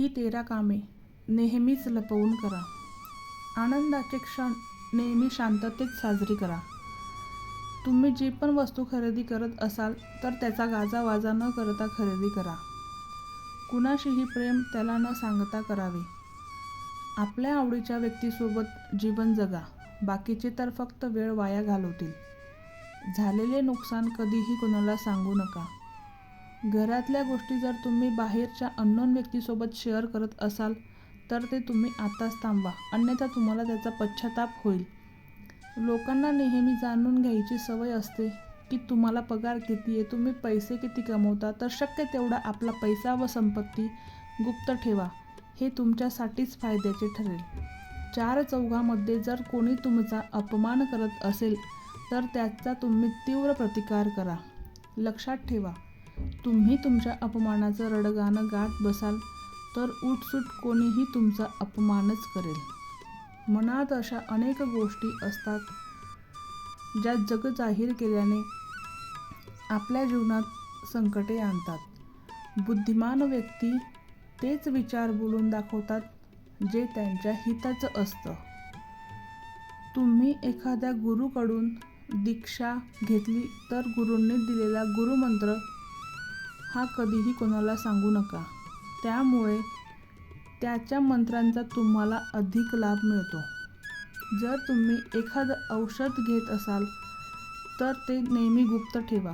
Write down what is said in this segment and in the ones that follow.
ही तेरा कामे नेहमीच लपवून करा. आनंदाचे क्षण नेहमी शांततेत साजरी करा. तुम्ही जी पण वस्तू खरेदी करत असाल तर त्याचा गाजावाजा न करता खरेदी करा. कुणाशीही प्रेम त्याला न सांगता करावे. आपल्या आवडीच्या व्यक्तीसोबत जीवन जगा. बाकीचे तर फक्त वेळ वाया घालवतील. झालेले नुकसान कधीही कोणाला सांगू नका. घरातल्या गोष्टी जर तुम्ही बाहेरच्या अननोन व्यक्तीसोबत शेअर करत असाल तर ते तुम्ही आताच थांबवा. अन्यथा तुम्हाला त्याचा पश्चाताप होईल. लोकांना नेहमी जाणून घ्यायची सवय असते की तुम्हाला पगार किती आहे तुम्ही पैसे किती कमवता तर शक्य तेवढा आपला पैसा व संपत्ती गुप्त ठेवा. हे तुमच्यासाठीच फायद्याचे ठरेल. चार चौघामध्ये जर कोणी तुमचा अपमान करत असेल तर त्याचा तुम्ही तीव्र प्रतिकार करा. लक्षात ठेवा. तुम्ही तुमच्या अपमानाचं रडगाणं गात बसाल तर उठसूट कोणीही तुमचा अपमानच करेल. मनात अशा अनेक गोष्टी असतात ज्या जग जाहीर केल्याने आपल्या जीवनात संकटे आणतात. बुद्धिमान व्यक्ती तेच विचार बोलून दाखवतात जे त्यांच्या हिताचं असतं. तुम्ही एखाद्या गुरुकडून दीक्षा घेतली तर गुरूंनी दिलेला गुरुमंत्र हा कधीही कोणाला सांगू नका. त्यामुळे त्याच्या मंत्रांचा तुम्हाला अधिक लाभ मिळतो. जर तुम्ही एखादं औषध घेत असाल तर ते नेहमी गुप्त ठेवा.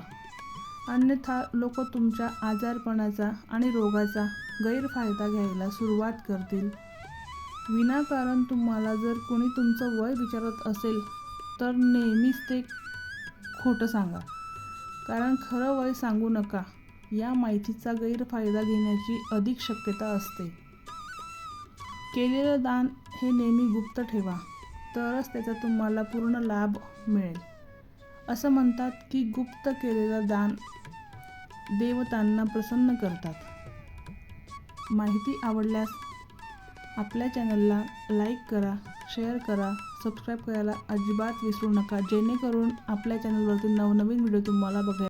अन्यथा लोक तुमच्या आजारपणाचा आणि रोगाचा गैरफायदा घ्यायला सुरुवात करतील. विनाकारण तुम्हाला जर कोणी तुमचं वय विचारत असेल तर नेहमीच ते खोटं सांगा. कारण खरं वय सांगू नका. या माहितीचा गैरफायदा घेण्याची अधिक शक्यता असते. केलेलं दान हे नेहमी गुप्त ठेवा तरच त्याचा तुम्हाला पूर्ण लाभ मिळेल. असं म्हणतात की गुप्त केलेलं दान देवतांना प्रसन्न करतात. माहिती आवडल्यास आपल्या चॅनलला लाईक करा शेअर करा सबस्क्राईब करायला अजिबात विसरू नका जेणेकरून आपल्या चॅनलवरती नवनवीन व्हिडिओ तुम्हाला बघायला